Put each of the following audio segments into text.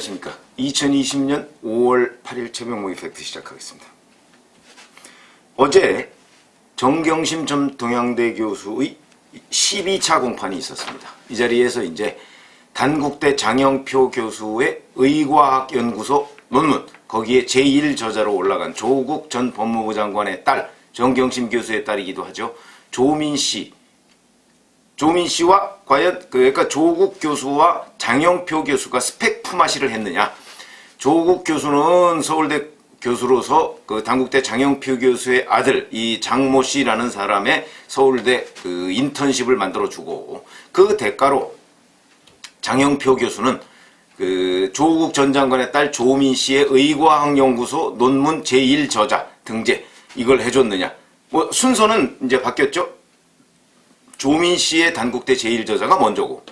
안녕하십니까. 2020년 5월 8일 최명목 이펙트 시작하겠습니다. 어제 정경심 전 동양대 교수의 12차 공판이 있었습니다. 이 자리에서 이제 단국대 장영표 교수의 의과학 연구소 논문, 거기에 제1저자로 올라간 조국 전 법무부 장관의 딸, 정경심 교수의 딸이기도 하죠. 조민 씨, 조민 씨와 과연 그 그러니까 조국 교수와 장영표 교수가 스펙 품앗이를 했느냐? 조국 교수는 서울대 교수로서 그 당국대 장영표 교수의 아들 이 장모 씨라는 사람의 서울대 그 인턴십을 만들어 주고 그 대가로 장영표 교수는 그 조국 전 장관의 딸 조민 씨의 의과학연구소 논문 제1저자 등재 이걸 해줬느냐? 뭐 순서는 이제 바뀌었죠. 조민 씨의 단국대 제1저자가 먼저고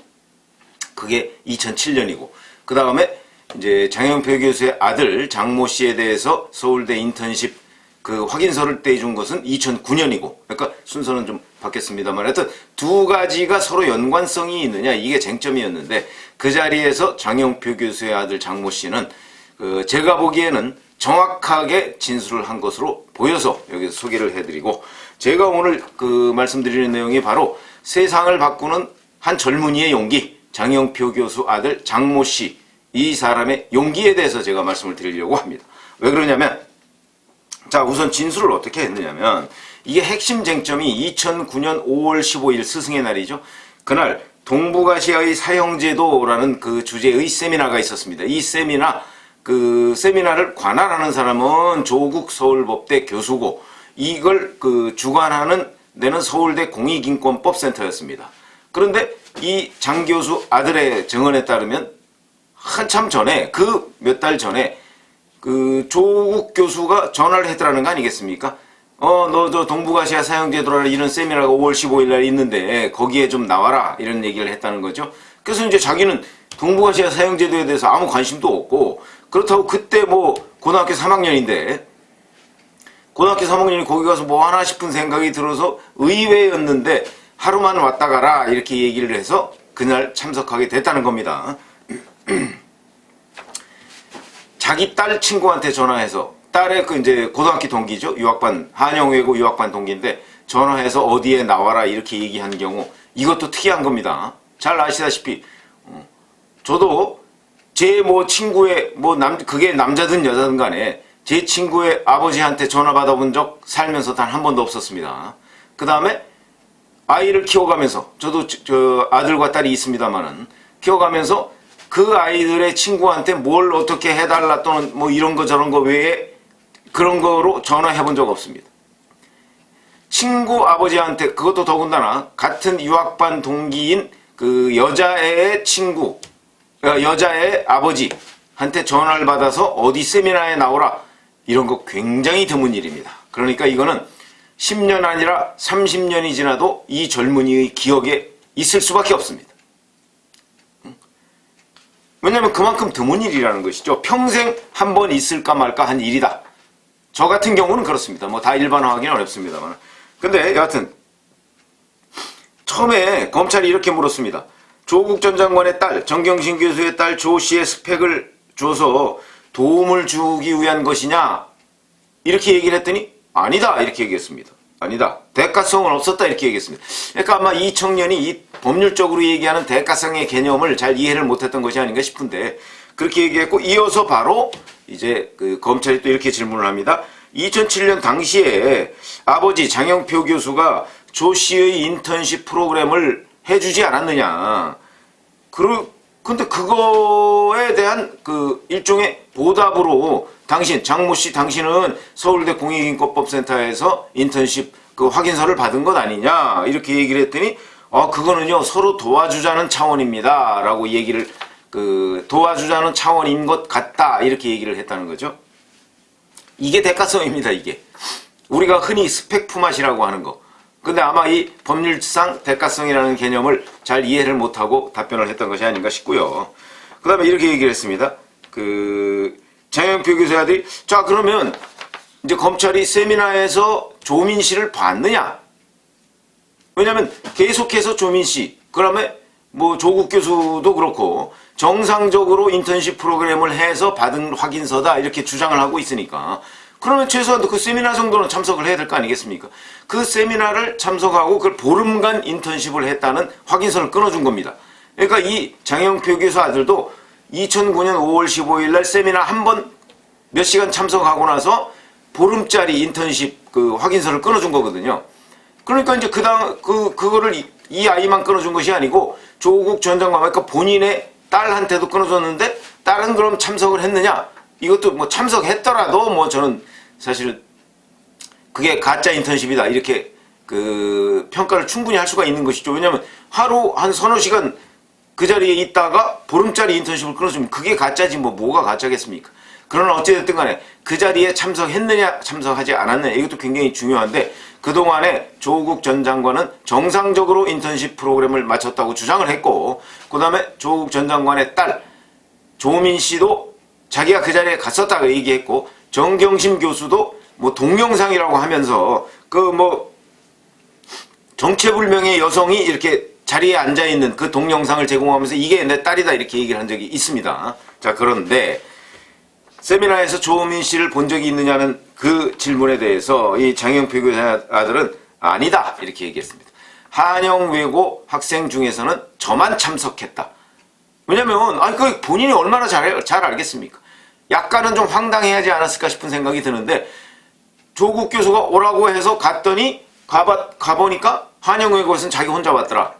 그게 2007년이고 그 다음에 이제 장영표 교수의 아들 장모 씨에 대해서 서울대 인턴십 그 확인서를 떼준 것은 2009년이고 그러니까 순서는 좀 바뀌었습니다만 하여튼 두 가지가 서로 연관성이 있느냐 이게 쟁점이었는데 그 자리에서 장영표 교수의 아들 장모 씨는 그 제가 보기에는 정확하게 진술을 한 것으로 보여서 여기서 소개를 해드리고 제가 오늘 그 말씀드리는 내용이 바로 세상을 바꾸는 한 젊은이의 용기 장영표 교수 아들 장모 씨 이 사람의 용기에 대해서 제가 말씀을 드리려고 합니다. 왜 그러냐면 자 우선 진술을 어떻게 했느냐면 이게 핵심 쟁점이 2009년 5월 15일 스승의 날이죠. 그날 동북아시아의 사형제도라는 그 주제의 세미나가 있었습니다. 이 세미나 그 세미나를 관할하는 사람은 조국 서울법대 교수고 이걸 그 주관하는 데는 서울대 공익인권법센터였습니다. 그런데 이 장 교수 아들의 증언에 따르면 한참 전에 그 몇 달 전에 그 조국 교수가 전화를 했더라는 거 아니겠습니까? 어, 너 저 동북아시아 사형제도라는 이런 세미나가 5월 15일 날 있는데 거기에 좀 나와라 이런 얘기를 했다는 거죠. 그래서 이제 자기는 동북아시아 사형제도에 대해서 아무 관심도 없고 그렇다고 그때 뭐 고등학교 3학년인데 고등학교 3학년이 거기 가서 뭐 하나 싶은 생각이 들어서 의외였는데 하루만 왔다 가라 이렇게 얘기를 해서 그날 참석하게 됐다는 겁니다. 자기 딸 친구한테 전화해서 딸의 그 이제 고등학교 동기죠 유학반 한영외고 유학반 동기인데 전화해서 어디에 나와라 이렇게 얘기한 경우 이것도 특이한 겁니다. 잘 아시다시피 어, 저도 제 뭐 친구의 뭐 남 그게 남자든 여자든 간에 제 친구의 아버지한테 전화 받아본 적 살면서 단 한 번도 없었습니다. 그 다음에 아이를 키워가면서 저도 저- 저 아들과 딸이 있습니다만은 키워가면서 그 아이들의 친구한테 뭘 어떻게 해달라 또는 뭐 이런 거 저런 거 외에 그런 거로 전화해 본 적 없습니다. 친구 아버지한테 그것도 더군다나 같은 유학반 동기인 그 여자애의 친구 어, 여자의 아버지한테 전화를 받아서 어디 세미나에 나오라 이런 거 굉장히 드문 일입니다. 그러니까 이거는 10년 아니라 30년이 지나도 이 젊은이의 기억에 있을 수밖에 없습니다. 왜냐하면 그만큼 드문 일이라는 것이죠. 평생 한 번 있을까 말까 한 일이다. 저 같은 경우는 그렇습니다. 뭐 다 일반화하기는 어렵습니다만. 근데 여하튼 처음에 검찰이 이렇게 물었습니다. 조국 전 장관의 딸, 정경심 교수의 딸 조 씨의 스펙을 줘서 도움을 주기 위한 것이냐? 이렇게 얘기를 했더니 아니다 이렇게 얘기했습니다. 아니다. 대가성은 없었다 이렇게 얘기했습니다. 그러니까 아마 이 청년이 이 법률적으로 얘기하는 대가성의 개념을 잘 이해를 못했던 것이 아닌가 싶은데 그렇게 얘기했고 이어서 바로 이제 그 검찰이 또 이렇게 질문을 합니다. 2007년 당시에 아버지 장영표 교수가 조 씨의 인턴십 프로그램을 해주지 않았느냐. 그러, 근데 그거에 대한 그 일종의 보답으로 당신, 장모 씨, 당신은 서울대 공익인권법센터에서 인턴십 그 확인서를 받은 것 아니냐. 이렇게 얘기를 했더니, 어, 그거는요, 서로 도와주자는 차원입니다. 라고 얘기를, 그, 도와주자는 차원인 것 같다. 이렇게 얘기를 했다는 거죠. 이게 대가성입니다, 이게. 우리가 흔히 스펙 품앗이라고 하는 거. 근데 아마 이 법률상 대가성이라는 개념을 잘 이해를 못하고 답변을 했던 것이 아닌가 싶고요. 그 다음에 이렇게 얘기를 했습니다. 그, 장영표 교수의 아들이, 자, 그러면 이제 검찰이 세미나에서 조민 씨를 봤느냐? 왜냐면 계속해서 조민 씨, 그 다음에 뭐 조국 교수도 그렇고 정상적으로 인턴십 프로그램을 해서 받은 확인서다 이렇게 주장을 하고 있으니까 그러면 최소한 그 세미나 정도는 참석을 해야 될 거 아니겠습니까? 그 세미나를 참석하고 그걸 보름간 인턴십을 했다는 확인서를 끊어준 겁니다. 그러니까 이 장영표 교수 아들도 2009년 5월 15일 날 세미나 한 번 몇 시간 참석하고 나서 보름짜리 인턴십 그 확인서를 끊어준 거거든요. 그러니까 이제 그당 그 그거를 이, 이 아이만 끊어준 것이 아니고 조국 전 장관 그러니까 본인의 딸한테도 끊어줬는데 딸은 그럼 참석을 했느냐? 이것도 뭐 참석했더라도 뭐 저는 사실은 그게 가짜 인턴십이다 이렇게 그 평가를 충분히 할 수가 있는 것이죠. 왜냐하면 하루 한 서너 시간 그 자리에 있다가 보름짜리 인턴십을 끊어주면 그게 가짜지 뭐 뭐가 가짜겠습니까? 그러나 어찌됐든 간에 그 자리에 참석했느냐 참석하지 않았느냐 이것도 굉장히 중요한데 그동안에 조국 전 장관은 정상적으로 인턴십 프로그램을 마쳤다고 주장을 했고 그 다음에 조국 전 장관의 딸 조민 씨도 자기가 그 자리에 갔었다고 얘기했고 정경심 교수도 뭐 동영상이라고 하면서 그 뭐 정체불명의 여성이 이렇게 자리에 앉아 있는 그 동영상을 제공하면서 이게 내 딸이다 이렇게 얘기를 한 적이 있습니다. 자 그런데 세미나에서 조민 씨를 본 적이 있느냐는 그 질문에 대해서 이 장영표 교사 아들은 아니다 이렇게 얘기했습니다. 한영 외고 학생 중에서는 저만 참석했다. 왜냐면 아니 그 본인이 얼마나 잘, 잘 알겠습니까? 약간은 좀 황당해하지 않았을까 싶은 생각이 드는데 조국 교수가 오라고 해서 갔더니 가봐, 가보니까 한영외고에서는 자기 혼자 왔더라.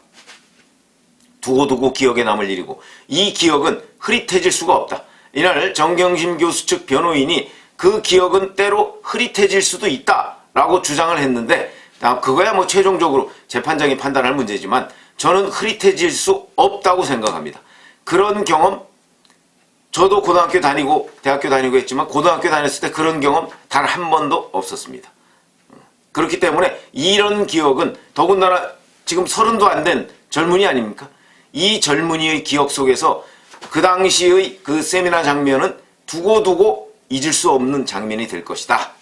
두고두고 기억에 남을 일이고 이 기억은 흐릿해질 수가 없다. 이날 정경심 교수 측 변호인이 그 기억은 때로 흐릿해질 수도 있다 라고 주장을 했는데 아, 그거야 뭐 최종적으로 재판장이 판단할 문제지만 저는 흐릿해질 수 없다고 생각합니다. 그런 경험 저도 고등학교 다니고 대학교 다니고 했지만 고등학교 다녔을 때 그런 경험 단 한 번도 없었습니다. 그렇기 때문에 이런 기억은 더군다나 지금 서른도 안 된 젊은이 아닙니까? 이 젊은이의 기억 속에서 그 당시의 그 세미나 장면은 두고두고 잊을 수 없는 장면이 될 것이다.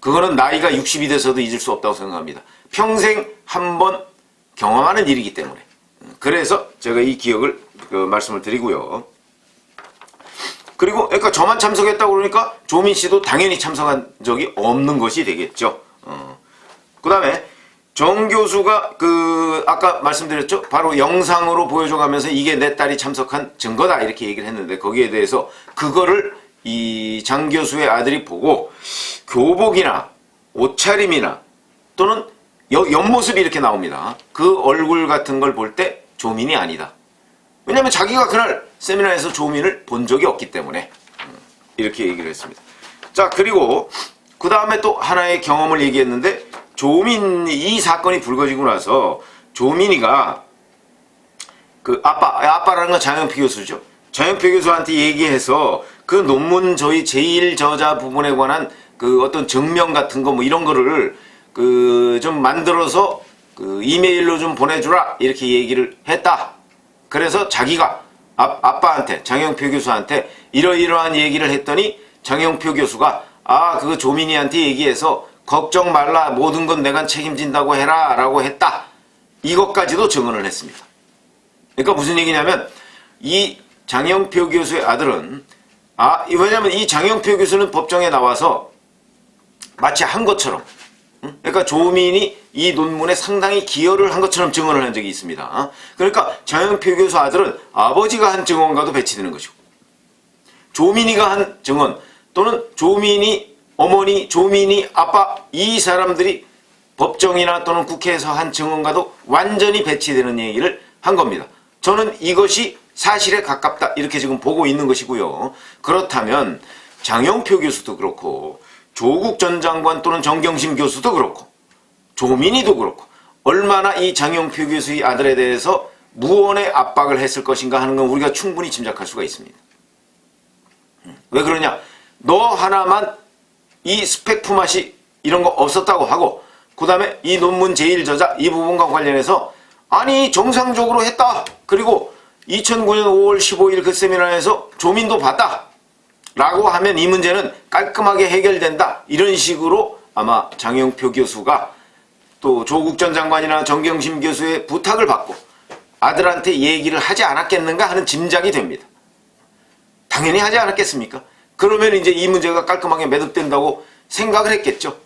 그거는 나이가 60이 돼서도 잊을 수 없다고 생각합니다. 평생 한 번 경험하는 일이기 때문에. 그래서 제가 이 기억을 그 말씀을 드리고요. 그리고 그러니까 저만 참석했다고 그러니까 조민 씨도 당연히 참석한 적이 없는 것이 되겠죠. 어. 그다음에 정 교수가 그 아까 말씀드렸죠. 바로 영상으로 보여줘가면서 이게 내 딸이 참석한 증거다 이렇게 얘기를 했는데 거기에 대해서 그거를 이 장 교수의 아들이 보고 교복이나 옷차림이나 또는 여- 옆모습이 이렇게 나옵니다. 그 얼굴 같은 걸 볼 때 조민이 아니다. 왜냐하면 자기가 그날 세미나에서 조민을 본 적이 없기 때문에 음, 이렇게 얘기를 했습니다. 자 그리고 그 다음에 또 하나의 경험을 얘기했는데 조민 이 사건이 불거지고 나서 조민이가 그 아빠 아빠라는 건 장영표 교수죠. 장영표 교수한테 얘기해서 그 논문 저희 제일 저자 부분에 관한 그 어떤 증명 같은 거 뭐 이런 거를 그 좀 만들어서 그 이메일로 좀 보내주라 이렇게 얘기를 했다. 그래서 자기가 아, 아빠한테 장영표 교수한테 이러이러한 얘기를 했더니 장영표 교수가 아 그거 조민이한테 얘기해서 걱정 말라 모든 건 내가 책임진다고 해라 라고 했다 이것까지도 증언을 했습니다 그러니까 무슨 얘기냐면 이 장영표 교수의 아들은 아 왜냐면 이 장영표 교수는 법정에 나와서 마치 한 것처럼 응? 그러니까 조민이 이 논문에 상당히 기여를 한 것처럼 증언을 한 적이 있습니다. 그러니까 장영표 교수 아들은 아버지가 한 증언과도 배치되는 것이고 조민이가 한 증언 또는 조민이 어머니, 조민이 아빠 이 사람들이 법정이나 또는 국회에서 한 증언과도 완전히 배치되는 얘기를 한 겁니다. 저는 이것이 사실에 가깝다 이렇게 지금 보고 있는 것이고요. 그렇다면 장영표 교수도 그렇고 조국 전 장관 또는 정경심 교수도 그렇고 조민이도 그렇고 얼마나 이 장영표 교수의 아들에 대해서 무언의 압박을 했을 것인가 하는 건 우리가 충분히 짐작할 수가 있습니다. 음, 왜 그러냐? 너 하나만 이 스펙 품앗이 이런 거 없었다고 하고 그 다음에 이 논문 제일 저자 이 부분과 관련해서 아니 정상적으로 했다. 그리고 2009년 5월 15일 그 세미나에서 조민도 봤다. 라고 하면 이 문제는 깔끔하게 해결된다. 이런 식으로 아마 장영표 교수가 또 조국 전 장관이나 정경심 교수의 부탁을 받고 아들한테 얘기를 하지 않았겠는가 하는 짐작이 됩니다. 당연히 하지 않았겠습니까? 그러면 이제 이 문제가 깔끔하게 매듭된다고 생각을 했겠죠.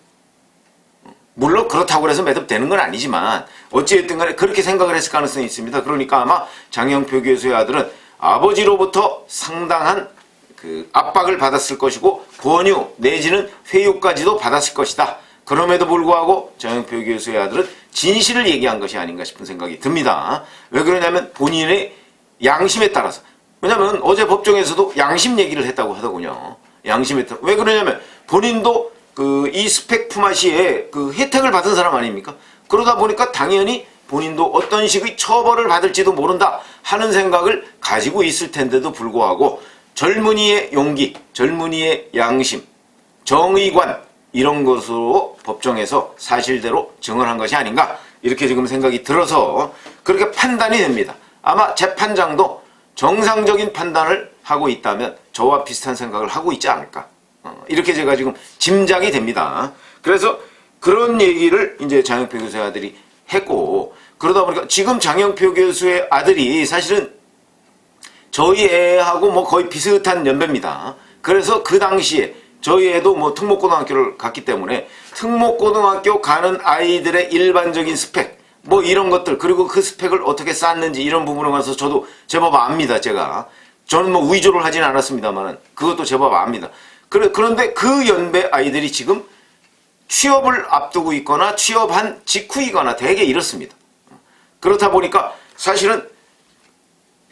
물론 그렇다고 해서 매듭되는 건 아니지만 어찌됐든 간에 그렇게 생각을 했을 가능성이 있습니다. 그러니까 아마 장영표 교수의 아들은 아버지로부터 상당한 그 압박을 받았을 것이고 권유 내지는 회유까지도 받았을 것이다. 그럼에도 불구하고 장영표 교수의 아들은 진실을 얘기한 것이 아닌가 싶은 생각이 듭니다. 왜 그러냐면 본인의 양심에 따라서 왜냐면 어제 법정에서도 양심 얘기를 했다고 하더군요. 양심에 따라 왜 그러냐면 본인도 그 이 스펙 품앗이에 그 혜택을 받은 사람 아닙니까? 그러다 보니까 당연히 본인도 어떤 식의 처벌을 받을지도 모른다 하는 생각을 가지고 있을 텐데도 불구하고 젊은이의 용기, 젊은이의 양심, 정의관 이런 것으로 법정에서 사실대로 증언한 것이 아닌가 이렇게 지금 생각이 들어서 그렇게 판단이 됩니다. 아마 재판장도 정상적인 판단을 하고 있다면 저와 비슷한 생각을 하고 있지 않을까 어, 이렇게 제가 지금 짐작이 됩니다. 그래서 그런 얘기를 이제 장영표 교수의 아들이 했고 그러다 보니까 지금 장영표 교수의 아들이 사실은 저희 애하고 뭐 거의 비슷한 연배입니다. 그래서 그 당시에 저희 애도 뭐 특목고등학교를 갔기 때문에 특목고등학교 가는 아이들의 일반적인 스펙 뭐 이런 것들 그리고 그 스펙을 어떻게 쌓는지 이런 부분에 관해서 저도 제법 압니다 제가 저는 뭐 위조를 하진 않았습니다만은 그것도 제법 압니다. 그래 그런데 그 연배 아이들이 지금 취업을 앞두고 있거나 취업한 직후이거나 대개 이렇습니다. 그렇다 보니까 사실은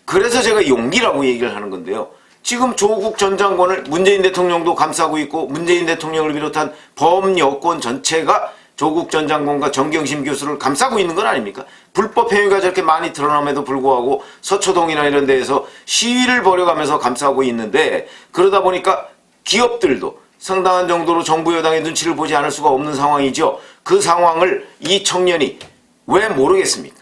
그래서 제가 용기라고 얘기를 하는 건데요. 지금 조국 전 장관을 문재인 대통령도 감싸고 있고 문재인 대통령을 비롯한 범여권 전체가 조국 전 장관과 정경심 교수를 감싸고 있는 건 아닙니까? 불법 행위가 저렇게 많이 드러남에도 불구하고 서초동이나 이런 데에서 시위를 벌여가면서 감싸고 있는데 그러다 보니까 기업들도 상당한 정도로 정부 여당의 눈치를 보지 않을 수가 없는 상황이죠. 그 상황을 이 청년이 왜 모르겠습니까?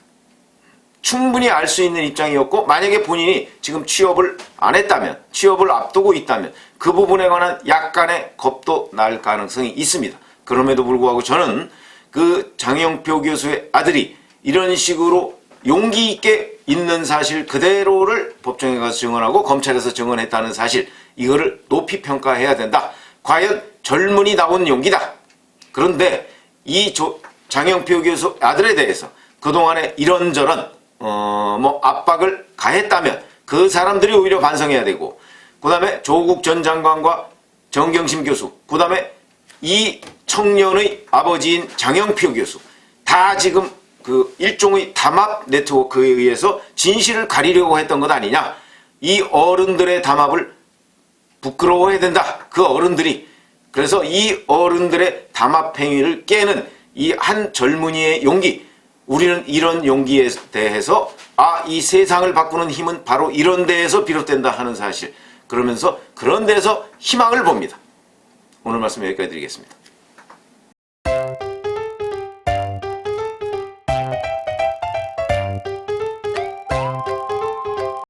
충분히 알 수 있는 입장이었고 만약에 본인이 지금 취업을 안 했다면 취업을 앞두고 있다면 그 부분에 관한 약간의 겁도 날 가능성이 있습니다. 그럼에도 불구하고 저는 그 장영표 교수의 아들이 이런 식으로 용기 있게 있는 사실 그대로를 법정에 가서 증언하고 검찰에서 증언했다는 사실 이거를 높이 평가해야 된다. 과연 젊은이 나온 용기다. 그런데 이 조- 장영표 교수 아들에 대해서 그동안에 이런저런 어, 뭐 압박을 가했다면 그 사람들이 오히려 반성해야 되고 그 다음에 조국 전 장관과 정경심 교수 그 다음에 이 청년의 아버지인 장영표 교수 다 지금 그 일종의 담합 네트워크에 의해서 진실을 가리려고 했던 것 아니냐 이 어른들의 담합을 부끄러워해야 된다. 그 어른들이. 그래서 이 어른들의 담합 행위를 깨는 이 한 젊은이의 용기. 우리는 이런 용기에 대해서 아, 이 세상을 바꾸는 힘은 바로 이런 데에서 비롯된다 하는 사실. 그러면서 그런 데서 희망을 봅니다. 오늘 말씀 여기까지 드리겠습니다.